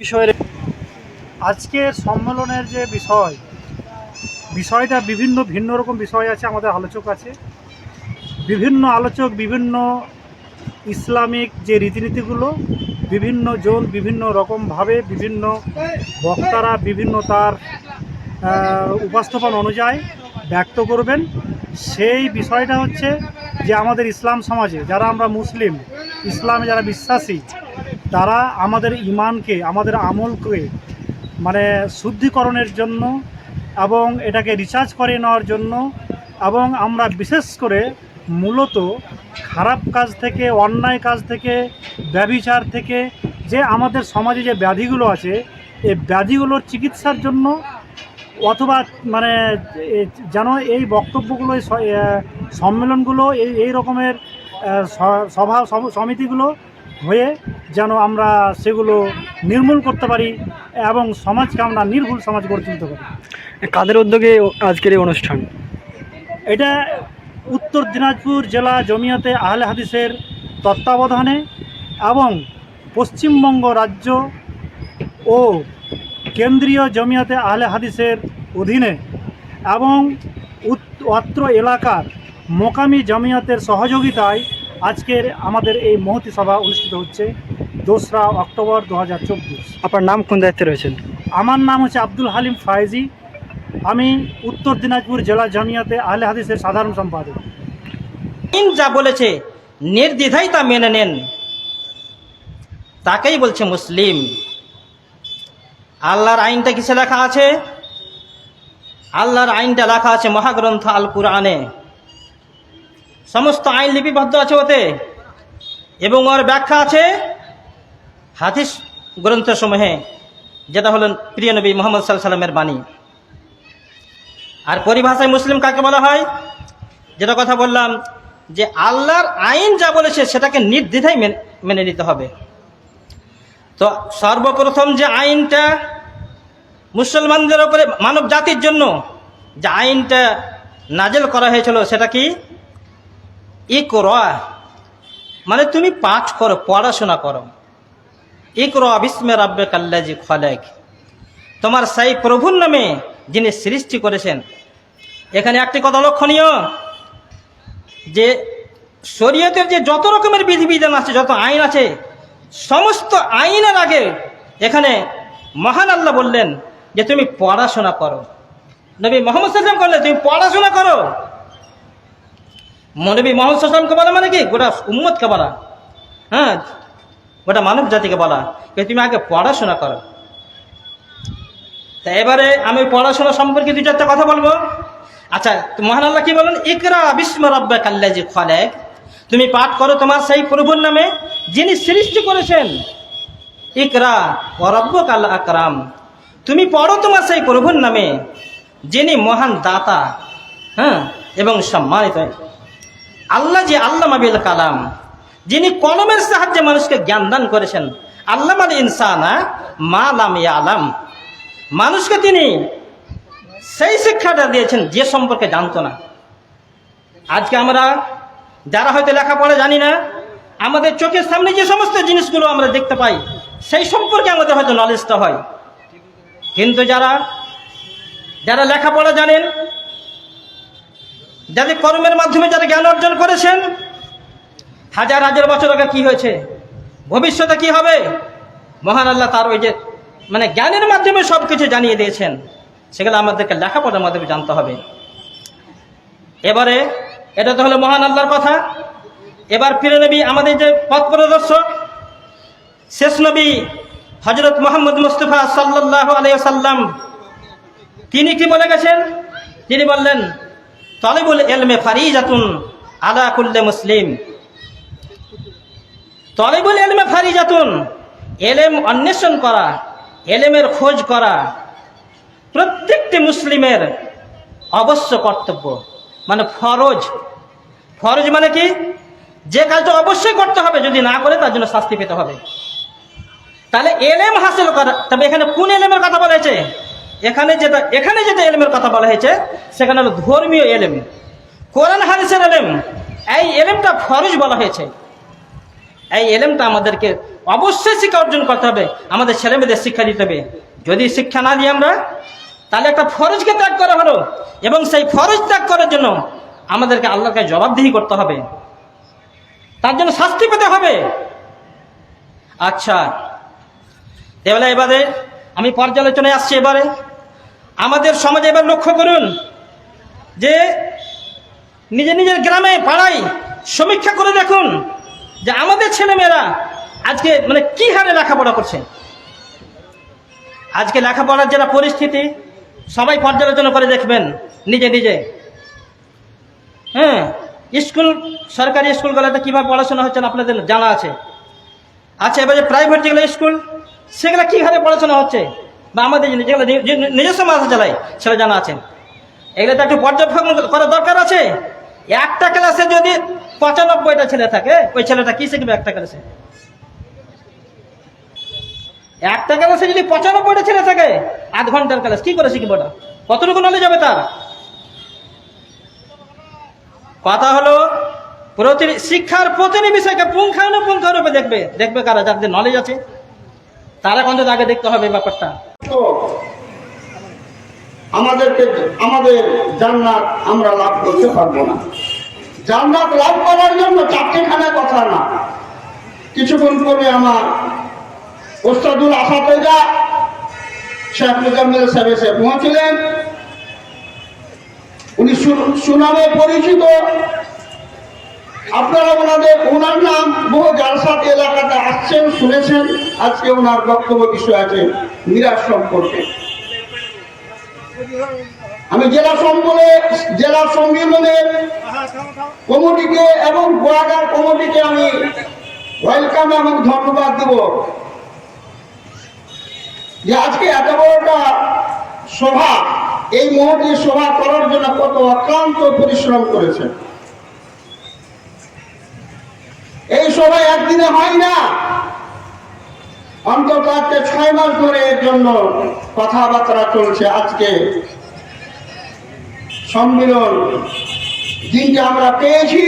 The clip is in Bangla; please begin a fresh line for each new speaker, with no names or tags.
বিষয়ের আজকের সম্মেলনের যে বিষয়, বিষয়টা বিভিন্ন ভিন্ন রকম বিষয় আছে, আমাদের আলোচক আছে। বিভিন্ন আলোচক, বিভিন্ন ইসলামিক যে রীতিনীতিগুলো, বিভিন্ন জন বিভিন্ন রকমভাবে, বিভিন্ন বক্তারা বিভিন্ন তার উপস্থাপন অনুযায়ী ব্যক্ত করবেন। সেই বিষয়টা হচ্ছে যে আমাদের ইসলাম সমাজে, যারা আমরা মুসলিম, ইসলামে যারা বিশ্বাসী তারা আমাদের ইমানকে, আমাদের আমলকে মানে শুদ্ধিকরণের জন্য এবং এটাকে রিচার্জ করে নেওয়ার জন্য এবং আমরা বিশেষ করে মূলত খারাপ কাজ থেকে, অন্যায় কাজ থেকে, ব্যভিচার থেকে যে আমাদের সমাজে যে ব্যাধিগুলো আছে এই ব্যাধিগুলোর চিকিৎসার জন্য অথবা মানে যেন এই বক্তব্যগুলো সম্মেলনগুলো, এই এই রকমের সভা সমিতিগুলো হয়ে যেন আমরা সেগুলো নির্মূল করতে পারি এবং সমাজকে আমরা নির্ভুল সমাজ গড়ে তুলতে পারি।
কাদের উদ্যোগে আজকের এই অনুষ্ঠান?
এটা উত্তর দিনাজপুর জেলা জমিয়াতে আহলে হাদিসের তত্ত্বাবধানে এবং পশ্চিমবঙ্গ রাজ্য ও কেন্দ্রীয় জমিয়াতে আহলে হাদিসের অধীনে এবং অত্র এলাকার মোকামি জমিয়াতের সহযোগিতায় আজকের আমাদের এই মহতি সভা অনুষ্ঠিত হচ্ছে দোসরা অক্টোবর দু হাজার চব্বিশ।
আপনার নাম কোন দায়িত্বে রয়েছেন?
আমার নাম হচ্ছে আব্দুল হালিম ফায়েজি। আমি উত্তর দিনাজপুর জেলা জামিয়াতে আহলে হাদিসের সাধারণ সম্পাদক।
যা বলেছে নির্দ্বিধাই তা মেনে নেন। তাকেই বলছে মুসলিম। আল্লাহর আইনটা কিসে লেখা আছে? আল্লাহর আইনটা লেখা আছে মহাগ্রন্থ আল কুরআনে সমস্ত আইন লিপিবদ্ধ আছে ওতে। এবং ওর ব্যাখ্যা আছে হাদিস গ্রন্থসমূহে, যেটা হলেন প্রিয় নবী মোহাম্মদ সাল্লামের বাণী। আর পরিভাষায় মুসলিম কাকে বলা হয়? যেটা কথা বললাম যে আল্লাহর আইন যা বলেছে সেটাকে নির্দ্বিধায় মেনে- নিতে হবে। তো সর্বপ্রথম যে আইনটা মুসলমানদের উপরে মানব জাতির জন্য যে আইনটা নাজেল করা হয়েছিল সেটা কি? ইকর মানে তুমি পাঠ করো, পড়াশোনা করো। ইকর বিস্মে রাব্বে কাল্লাজি খলেক। তোমার সেই প্রভুর নামে যিনি সৃষ্টি করেছেন। এখানে একটি কথা লক্ষণীয়, যে শরীয়তের যে যত রকমের বিধিবিধান আছে, যত আইন আছে, সমস্ত আইনের আগে এখানে মহান আল্লাহ বললেন যে তুমি পড়াশোনা করো। নবী মোহাম্মদ সাল্লাম করলেন তুমি পড়াশোনা করো। নবী মোহাম্মদ বলা মানে কি? গোটা উম্মতকে বলা। হ্যাঁ? গোটা মানব জাতিকে বলা। তুমি আগে পড়াশোনা করো। তা এবারে আমি পড়াশোনা সম্পর্কে দু চারটা কথা বলব। আচ্ছা মহান আল্লাহ কি বলেন? ইকরা বিস্ম রব্বা কাল্লাজি খলেক। তুমি পাঠ করো তোমার সেই প্রভুর নামে, যিনি সৃষ্টি করেছেন। ইকরা অরব্য কাল আকরাম। তুমি পড়ো তোমার সেই প্রভুর নামে, যিনি মহান দাতা। হ্যাঁ? এবং সম্মানিত। আল্লাহ যে আল্লাহ মাবিল কালাম, যিনি কলমের সাহায্যে মানুষকে জ্ঞান দান করেছেন আল্লাহ আল ইনসানা মা লাম আলাম মানুষকে তিনি সেই শিক্ষাটা দিয়েছেন যে সম্পর্কে জানতো না। আজকে আমরা যারা হয়তো লেখাপড়া জানি না, আমাদের চোখের সামনে যে সমস্ত জিনিসগুলো আমরা দেখতে পাই, সেই সম্পর্কে আমাদের হয়তো নলেজটা হয়। কিন্তু যারা যারা লেখাপড়া জানেন যাদের কর্মের মাধ্যমে যারা জ্ঞান অর্জন করেছেন, হাজার হাজার বছর আগে কি হয়েছে? ভবিষ্যতে কি হবে? মহান আল্লাহ তার ওই যে মানে জ্ঞানের মাধ্যমে সব কিছু জানিয়ে দিয়েছেন। সেগুলো আমাদেরকে লেখাপড়ার মাধ্যমে জানতে হবে। এবারে, এটা তো হলো মহান আল্লাহর কথা। এবার ফিরে নবী আমাদের যে পথ প্রদর্শক, শেষ নবী হজরত মোহাম্মদ মুস্তফা সাল্লাহ আলিয়া আলাইসাল্লাম তিনি কি বলে গেছেন? তিনি বললেন তলিবুল এলমে ফারিজাতুন আলা কুল্লে মুসলিম। তলিবুল এলমে ফারিজাতুন, এলেম অন্বেষণ করা, এলেমের খোঁজ করা প্রত্যেকটি মুসলিমের অবশ্য কর্তব্য। মানে ফরজ। ফরজ মানে কি? যে কাজটা অবশ্যই করতে হবে, যদি না করে তার জন্য শাস্তি পেতে হবে। তাহলে এলেম হাসিল করা, তবে এখানে কোন এলেমের কথা বলা হয়েছে? এখানে যেটা এখানে যেটা এলেমের কথা বলা হয়েছে, সেখানে হলো ধর্মীয় এলেম। কোরআন, হাদিসের এলেম। এই এলেমটা ফরজ বলা হয়েছে। এই এলেমটা আমাদেরকে অবশ্যই শিক্ষা অর্জন করতে হবে, আমাদের ছেলেমেয়েদের শিক্ষা দিতে হবে। যদি শিক্ষা না দিই আমরা, তাহলে একটা ফরজকে ত্যাগ করা হলো। এবং সেই ফরজ ত্যাগ করার জন্য আমাদেরকে আল্লাহকে জবাবদিহি করতে হবে। তার জন্য শাস্তি পেতে হবে। আচ্ছা এবারে এবারে আমি পর্যালোচনায় আসছি এবারে। আমাদের সমাজে এবার লক্ষ্য করুন যে নিজের নিজের গ্রামে পাড়ায় সমীক্ষা করে দেখুন যে আমাদের ছেলেমেয়েরা আজকে মানে কি হারে লেখাপড়া করছে। আজকে লেখাপড়ার যারা পরিস্থিতি, সবাই পর্যালোচনা করে দেখবেন নিজে নিজে। হ্যাঁ স্কুল, সরকারি স্কুলগুলোতে কীভাবে পড়াশোনা হচ্ছে না আপনাদের জানা আছে। আচ্ছা এবার যে প্রাইভেট যেগুলো স্কুল, সেগুলো কী হারে পড়াশোনা হচ্ছে? বা আমাদের যেগুলো নিজস্ব মাথা চালায় সেটা জানা আছে। এগুলো তো একটু পর্যবেক্ষণ করা দরকার আছে। একটা ক্লাসে যদি পঁচানব্বইটা ছেলে থাকে, ওই ছেলেটা কি শিখবে একটা ক্লাসে একটা ক্লাসে যদি পঁচানব্বইটা ছেলে থাকে, আধ ঘণ্টার ক্লাস কি করে শিখবে ওটা? কতটুকু নলেজ হবে তার? কথা হলো, প্রতি শিক্ষার প্রতিটি বিষয়কে পুঙ্খানুপুঙ্খানুরূপে দেখবে। দেখবে কারা? যাদের নলেজ আছে। তারা অন্তত আগে দেখতে হবে ব্যাপারটা?
আমাদেরকে, আমাদের জান্নাত আমরা লাভ করতে পারব না। জান্নাত লাভ করার জন্য কথা না। কিছুক্ষণ পরে আমার ওস্তাদুল শেখ মুজাম্মিল সাহেব এসে পৌঁছলেন। উনি সুনামে পরিচিত। আপনারা ওনাদের, ওনার নাম বহু জালসাত এলাকাতে আসছেন শুনেছেন, আজকে ওনার বক্তব্য বিষয় আছে মিরাজ সম্পর্কে। আমি জেলা সম্বলে, জেলা সম্মেলনের কমিটিকে এবং গোয়াগার কমিটিকে আমি ওয়েলকাম এবং ধন্যবাদ দেব। যে আজকে এত বড়টা সভা, এই মুহূর্তে সভা করার জন্য কত অক্লান্ত পরিশ্রম করেছেন। এই সবাই একদিনে হয় না অন্তত আজকে ছয় মাস ধরে এর জন্য কথাবার্তা চলছে আজকে। সম্মিলন দিনটা আমরা পেয়েছি।